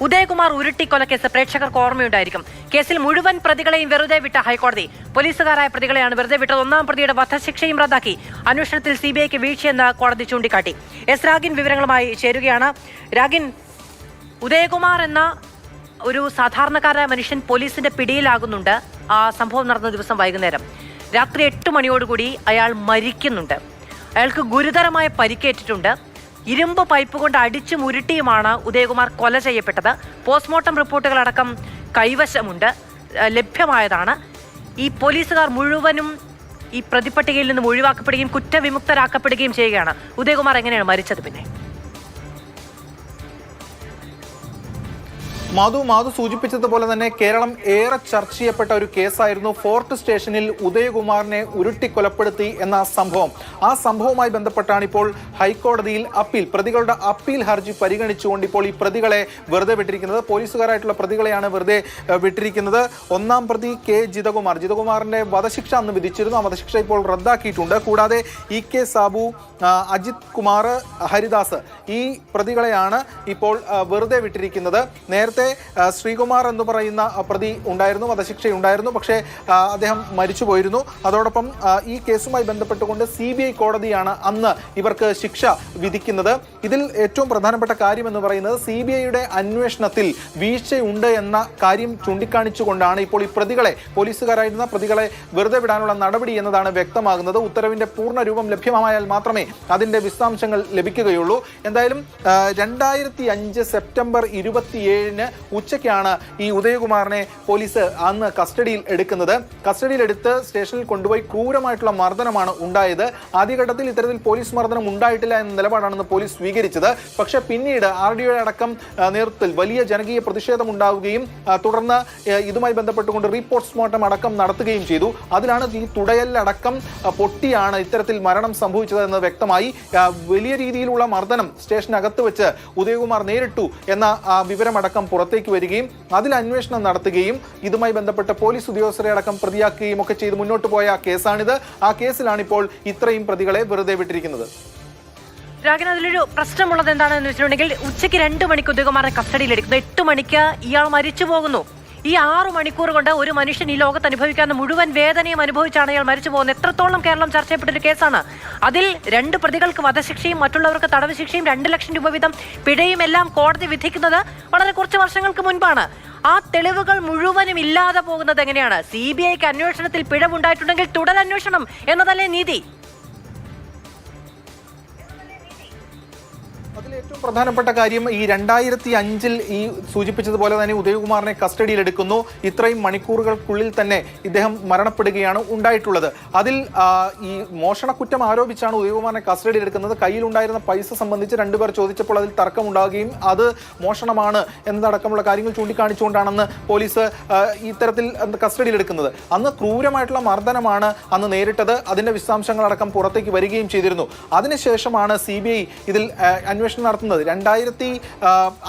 ഉദയകുമാർ ഉരുട്ടിക്കൊലക്കേസ് പ്രേക്ഷകർക്ക് ഓർമ്മയുണ്ടായിരിക്കും. കേസിൽ മുഴുവൻ പ്രതികളെയും വെറുതെ വിട്ട ഹൈക്കോടതി. പോലീസുകാരായ പ്രതികളെയാണ് വെറുതെ വിട്ടത്. ഒന്നാം പ്രതിയുടെ വധശിക്ഷയും റദ്ദാക്കി. അന്വേഷണത്തിൽ സി ബി ഐക്ക് വീഴ്ചയെന്ന് കോടതി ചൂണ്ടിക്കാട്ടി. എസ് രാഗിൻ വിവരങ്ങളുമായി ചേരുകയാണ്. രാഗിൻ ഉദയകുമാർ എന്ന ഒരു സാധാരണക്കാരായ മനുഷ്യൻ പോലീസിന്റെ പിടിയിലാകുന്നുണ്ട്. ആ സംഭവം നടന്ന ദിവസം വൈകുന്നേരം. രാത്രി എട്ട് മണിയോടുകൂടി അയാൾ മരിക്കുന്നുണ്ട്. അയാൾക്ക് ഗുരുതരമായ പരിക്കേറ്റിട്ടുണ്ട്. ഇരുമ്പ് പൈപ്പ് കൊണ്ട് അടിച്ചു മുരുട്ടിയുമാണ് ഉദയകുമാർ കൊല ചെയ്യപ്പെട്ടത്. പോസ്റ്റ്മോർട്ടം റിപ്പോർട്ടുകളടക്കം കൈവശമുണ്ട്. ലഭ്യമായതാണ്. ഈ പോലീസുകാർ മുഴുവനും ഈ പ്രതിപ്പട്ടികയിൽ നിന്നും ഒഴിവാക്കപ്പെടുകയും കുറ്റവിമുക്തരാക്കപ്പെടുകയും ചെയ്യുകയാണ്. ഉദയകുമാർ എങ്ങനെയാണ് മരിച്ചത് പിന്നെ? മാധു മാധു സൂചിപ്പിച്ചതുപോലെ തന്നെ കേരളം ഏറെ ചർച്ച ചെയ്യപ്പെട്ട ഒരു കേസായിരുന്നു ഫോർട്ട് സ്റ്റേഷനിൽ ഉദയകുമാറിനെ ഉരുട്ടി കൊലപ്പെടുത്തി എന്ന സംഭവം. ആ സംഭവവുമായി ബന്ധപ്പെട്ടാണ് ഇപ്പോൾ ഹൈക്കോടതിയിൽ അപ്പീൽ. പ്രതികളുടെ അപ്പീൽ ഹർജി പരിഗണിച്ചുകൊണ്ട് ഇപ്പോൾ ഈ പ്രതികളെ വെറുതെ വിട്ടിരിക്കുന്നത്. പോലീസുകാരായിട്ടുള്ള പ്രതികളെയാണ് വെറുതെ വിട്ടിരിക്കുന്നത്. ഒന്നാം പ്രതി കെ. ജിതകുമാർ. ജിതകുമാറിന്റെ വധശിക്ഷ അന്ന് വിധിച്ചിരുന്നു. ആ വധശിക്ഷ ഇപ്പോൾ റദ്ദാക്കിയിട്ടുണ്ട്. കൂടാതെ ഇ കെ സാബു അജിത് കുമാർ ഹരിദാസ് ഈ പ്രതികളെയാണ് ഇപ്പോൾ വെറുതെ വിട്ടിരിക്കുന്നത്. നേരത്തെ ആ, ശ്രീകുമാർ എന്ന് പറയുന്ന പ്രതി ഉണ്ടായിരുന്നു വധശിക്ഷ ഉണ്ടായിരുന്നു പക്ഷേ അദ്ദേഹം മരിച്ചു പോയിരുന്നു. അതോടൊപ്പം ഈ കേസുമായി ബന്ധപ്പെട്ടുകൊണ്ട് സി ബി ഐ കോടതിയാണ് അന്ന് ഇവർക്ക് ശിക്ഷ വിധിക്കുന്നത്. ഇതിൽ ഏറ്റവും പ്രധാനപ്പെട്ട കാര്യം എന്ന് പറയുന്നത് സി ബി ഐയുടെ അന്വേഷണത്തിൽ വീഴ്ചയുണ്ട് എന്ന കാര്യം ചൂണ്ടിക്കാണിച്ചുകൊണ്ടാണ് ഇപ്പോൾ ഈ പ്രതികളെ പോലീസുകാരായിരുന്ന പ്രതികളെ വെറുതെ വിടാനുള്ള നടപടി എന്നതാണ് വ്യക്തമാകുന്നത്. ഉത്തരവിന്റെ പൂർണ രൂപം ലഭ്യമായാൽ മാത്രമേ അതിന്റെ വിശദാംശങ്ങൾ ലഭിക്കുകയുള്ളൂ. എന്തായാലും രണ്ടായിരത്തി അഞ്ച് സെപ്റ്റംബർ ഇരുപത്തിയേഴിന് ഉച്ചയ്ക്കാണ് ഈ ഉദയകുമാറിനെ പോലീസ് അന്ന് കസ്റ്റഡിയിൽ എടുക്കുന്നത്. കസ്റ്റഡിയിൽ എടുത്ത് സ്റ്റേഷനിൽ കൊണ്ടുപോയി ക്രൂരമായിട്ടുള്ള മർദ്ദനമാണ് ഉണ്ടായത്. ആദ്യഘട്ടത്തിൽ ഇത്തരത്തിൽ പോലീസ് മർദ്ദനം ഉണ്ടായിട്ടില്ല എന്ന നിലപാടാണെന്ന് പോലീസ് സ്വീകരിച്ചത്. പക്ഷേ പിന്നീട് ആർ ഡി അടക്കം നേതൃത്വത്തിൽ വലിയ ജനകീയ പ്രതിഷേധം ഉണ്ടാവുകയും തുടർന്ന് ഇതുമായി ബന്ധപ്പെട്ടുകൊണ്ട് റീപോസ്റ്റ്മോർട്ടം അടക്കം നടത്തുകയും ചെയ്തു. അതിലാണ് ഈ തുടയലടക്കം പൊട്ടിയാണ് ഇത്തരത്തിൽ മരണം സംഭവിച്ചത് എന്ന് വ്യക്തമായി വലിയ രീതിയിലുള്ള മർദ്ദനം സ്റ്റേഷനകത്ത് വെച്ച് ഉദയകുമാർ നേരിട്ടു എന്ന വിവരമടക്കം പുറത്തേക്ക് വരികയും അതിൽ അന്വേഷണം നടത്തുകയും ഇതുമായി ബന്ധപ്പെട്ട് പോലീസ് ഉദ്യോഗസ്ഥരെ അടക്കം പ്രതിയാക്കുകയും ഒക്കെ ചെയ്ത് മുന്നോട്ട് പോയ കേസാണിത്. ആ കേസിലാണ് ഇപ്പോൾ ഇത്രയും പ്രതികളെ വെറുതെ വിട്ടിരിക്കുന്നത്. രാഗൻ അതിലൊരു പ്രശ്നമുള്ളത് എന്താണെന്ന് വെച്ചിട്ടുണ്ടെങ്കിൽ ഉച്ചയ്ക്ക് രണ്ട് മണിക്ക് ഉദ്യോഗമാരെ കസ്റ്റഡിയിൽ എടുക്കുന്നു എട്ട് മണിക്ക് ഇയാൾ മരിച്ചു പോകുന്നു. ഈ ആറു മണിക്കൂർ കൊണ്ട് ഒരു മനുഷ്യൻ ഈ ലോകത്ത് അനുഭവിക്കാവുന്ന മുഴുവൻ വേദനയും അനുഭവിച്ചാണ് അയാൾ മരിച്ചു പോകുന്നത്. എത്രത്തോളം കേരളം ചർച്ച ചെയ്യപ്പെട്ടൊരു കേസാണ്. അതിൽ രണ്ട് പ്രതികൾക്ക് വധശിക്ഷയും മറ്റുള്ളവർക്ക് തടവ് ശിക്ഷയും രണ്ട് ലക്ഷം രൂപ വീതം പിഴയും എല്ലാം കോടതി വിധിക്കുന്നത് വളരെ കുറച്ച് വർഷങ്ങൾക്ക് മുൻപാണ്. ആ തെളിവുകൾ മുഴുവനും ഇല്ലാതെ പോകുന്നത് എങ്ങനെയാണ്? സി ബി ഐക്ക് അന്വേഷണത്തിൽ പിഴവുണ്ടായിട്ടുണ്ടെങ്കിൽ തുടരന്വേഷണം എന്നതല്ലേ നീതി? അതിൽ ഏറ്റവും പ്രധാനപ്പെട്ട കാര്യം ഈ രണ്ടായിരത്തി അഞ്ചിൽ ഈ സൂചിപ്പിച്ചതുപോലെ തന്നെ ഉദയകുമാറിനെ കസ്റ്റഡിയിൽ എടുക്കുന്നു ഇത്രയും മണിക്കൂറുകൾക്കുള്ളിൽ തന്നെ ഇദ്ദേഹം മരണപ്പെടുകയാണ് ഉണ്ടായിട്ടുള്ളത്. അതിൽ ഈ മോഷണക്കുറ്റം ആരോപിച്ചാണ് ഉദയകുമാറിനെ കസ്റ്റഡിയിൽ എടുക്കുന്നത് കയ്യിലുണ്ടായിരുന്ന പൈസ സംബന്ധിച്ച് രണ്ടുപേർ ചോദിച്ചപ്പോൾ അതിൽ തർക്കമുണ്ടാകുകയും അത് മോഷണമാണ് എന്നതടക്കമുള്ള കാര്യങ്ങൾ ചൂണ്ടിക്കാണിച്ചുകൊണ്ടാണെന്ന് പോലീസ് ഇത്തരത്തിൽ കസ്റ്റഡിയിൽ എടുക്കുന്നത് അന്ന് ക്രൂരമായിട്ടുള്ള മർദ്ദനമാണ് അന്ന് നേരിട്ടത്. അതിന്റെ വിശദാംശങ്ങളടക്കം പുറത്തേക്ക് വരികയും ചെയ്തിരുന്നു. അതിനുശേഷമാണ് സി ബി ഐ ഇതിൽ ആ, അന്വേഷണം നടത്തുന്നത്. രണ്ടായിരത്തി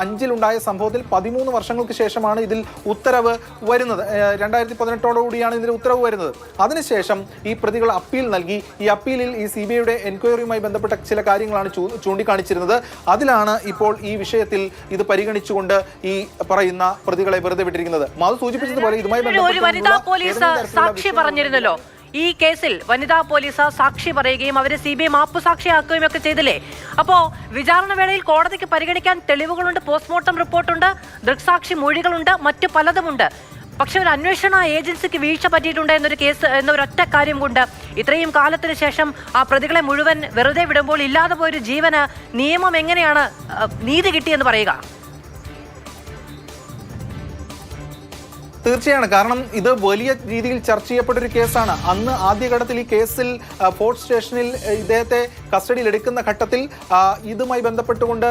അഞ്ചിലുണ്ടായ സംഭവത്തിൽ പതിമൂന്ന് വർഷങ്ങൾക്ക് ശേഷമാണ് ഇതിൽ ഉത്തരവ് വരുന്നത്. രണ്ടായിരത്തി പതിനെട്ടോടുകൂടിയാണ് ഇതിൽ ഉത്തരവ് വരുന്നത്. അതിനുശേഷം ഈ പ്രതികൾ അപ്പീൽ നൽകി. ഈ അപ്പീലിൽ ഈ സി ബി ഐയുടെ എൻക്വയറിയുമായി ബന്ധപ്പെട്ട ചില കാര്യങ്ങളാണ് ചൂ- ചൂണ്ടിക്കാണിച്ചിരുന്നത്. അതിലാണ് ഇപ്പോൾ ഈ വിഷയത്തിൽ ഇത് പരിഗണിച്ചുകൊണ്ട് ഈ പറയുന്ന പ്രതികളെ വെറുതെ വിട്ടിരിക്കുന്നത്. മാധു സൂചിപ്പിച്ചതുപോലെ ഇതുമായി ബന്ധപ്പെട്ട് സാക്ഷി പറഞ്ഞിരുന്നല്ലോ. ഈ കേസിൽ വനിതാ പോലീസ് സാക്ഷി പറയുകയും അവരെ സി ബി ഐ മാപ്പ് സാക്ഷിയാക്കുകയും ഒക്കെ ചെയ്തില്ലേ? അപ്പോ വിചാരണ വേളയിൽ കോടതിക്ക് പരിഗണിക്കാൻ തെളിവുകളുണ്ട് പോസ്റ്റ്മോർട്ടം റിപ്പോർട്ടുണ്ട് ദൃക്സാക്ഷി മൊഴികളുണ്ട് മറ്റു പലതുമുണ്ട്. പക്ഷെ ഒരു അന്വേഷണ ഏജൻസിക്ക് വീഴ്ച പറ്റിയിട്ടുണ്ട് എന്നൊരു കേസ് എന്നൊരൊറ്റ കാര്യം കൊണ്ട് ഇത്രയും കാലത്തിന് ശേഷം ആ പ്രതികളെ മുഴുവൻ വെറുതെ വിടുമ്പോൾ ഇല്ലാതെ പോയൊരു ജീവന് നിയമം എങ്ങനെയാണ് നീതി കിട്ടിയെന്ന് പറയുക? തീർച്ചയാണ്. കാരണം ഇത് വലിയ രീതിയിൽ ചർച്ച ചെയ്യപ്പെട്ട ഒരു കേസാണ്. അന്ന് ആദ്യഘട്ടത്തിൽ ഈ കേസിൽ ആ, ഫോർട്ട് സ്റ്റേഷനിൽ ആ, ഇദ്ദേഹത്തെ കസ്റ്റഡിയിൽ എടുക്കുന്ന ഘട്ടത്തിൽ ഇതുമായി ബന്ധപ്പെട്ടുകൊണ്ട്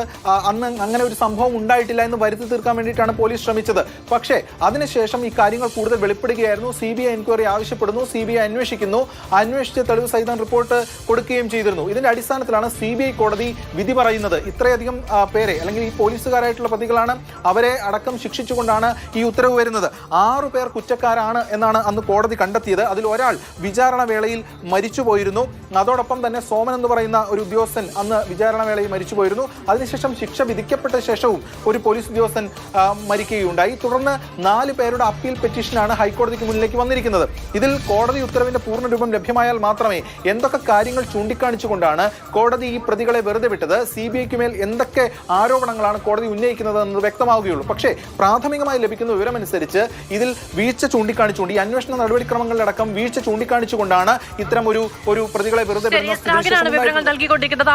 അന്ന് അങ്ങനെ ഒരു സംഭവം ഉണ്ടായിട്ടില്ല എന്ന് വരുത്തി തീർക്കാൻ വേണ്ടിയിട്ടാണ് പോലീസ് ശ്രമിച്ചത്. പക്ഷേ അതിനുശേഷം ഈ കാര്യങ്ങൾ കൂടുതൽ വെളിപ്പെടുകയായിരുന്നു. സി ബി ഐ എൻക്വയറി ആവശ്യപ്പെടുന്നു. സി ബി ഐ അന്വേഷിക്കുന്നു അന്വേഷിച്ച് തെളിവ് സഹിതം റിപ്പോർട്ട് കൊടുക്കുകയും ചെയ്തിരുന്നു. ഇതിന്റെ അടിസ്ഥാനത്തിലാണ് സി ബി ഐ കോടതി വിധി പറയുന്നത്. ഇത്രയധികം പേരെ അല്ലെങ്കിൽ ഈ പോലീസുകാരായിട്ടുള്ള പ്രതികളാണ് അവരെ അടക്കം ശിക്ഷിച്ചുകൊണ്ടാണ് ഈ ഉത്തരവ് വരുന്നത്. ആറു പേർ കുറ്റക്കാരാണ് എന്നാണ് അന്ന് കോടതി കണ്ടെത്തിയത്. അതിൽ ഒരാൾ വിചാരണ വേളയിൽ മരിച്ചുപോയിരുന്നു അതോടൊപ്പം തന്നെ സോമൻ എന്ന് പറയുന്ന ഒരു ഉദ്യോഗസ്ഥൻ അന്ന് വിചാരണ വേളയിൽ മരിച്ചുപോയിരുന്നു അതിനുശേഷം ശിക്ഷ വിധിക്കപ്പെട്ട ശേഷവും ഒരു പോലീസ് ഉദ്യോഗസ്ഥൻ മരിക്കുകയുണ്ടായി. തുടർന്ന് നാല് പേരുടെ അപ്പീൽ പെറ്റീഷനാണ് ഹൈക്കോടതിക്ക് മുന്നിലേക്ക് വന്നിരിക്കുന്നത്. ഇതിൽ കോടതി ഉത്തരവിന്റെ പൂർണ രൂപം ലഭ്യമായാൽ മാത്രമേ എന്തൊക്കെ കാര്യങ്ങൾ ചൂണ്ടിക്കാണിച്ചുകൊണ്ടാണ് കോടതി ഈ പ്രതികളെ വെറുതെ വിട്ടത്? സി ബി ഐക്ക് മേൽ എന്തൊക്കെ ആരോപണങ്ങളാണ് കോടതി ഉന്നയിക്കുന്നത് എന്നത് വ്യക്തമാവുകയുള്ളൂ. പക്ഷേ പ്രാഥമികമായി ലഭിക്കുന്ന വിവരമനുസരിച്ച് ഇതിൽ വീഴ്ച ചൂണ്ടിക്കാണിച്ചുകൊണ്ട് ഈ അന്വേഷണ നടപടിക്രമങ്ങളിലടക്കം വീഴ്ച ചൂണ്ടിക്കാണിച്ചുകൊണ്ടാണ് ഇത്തരം ഒരു ഒരു പ്രതികളെ വെറുതെ വിവരങ്ങൾ നൽകിക്കൊണ്ടിരിക്കുന്നത്.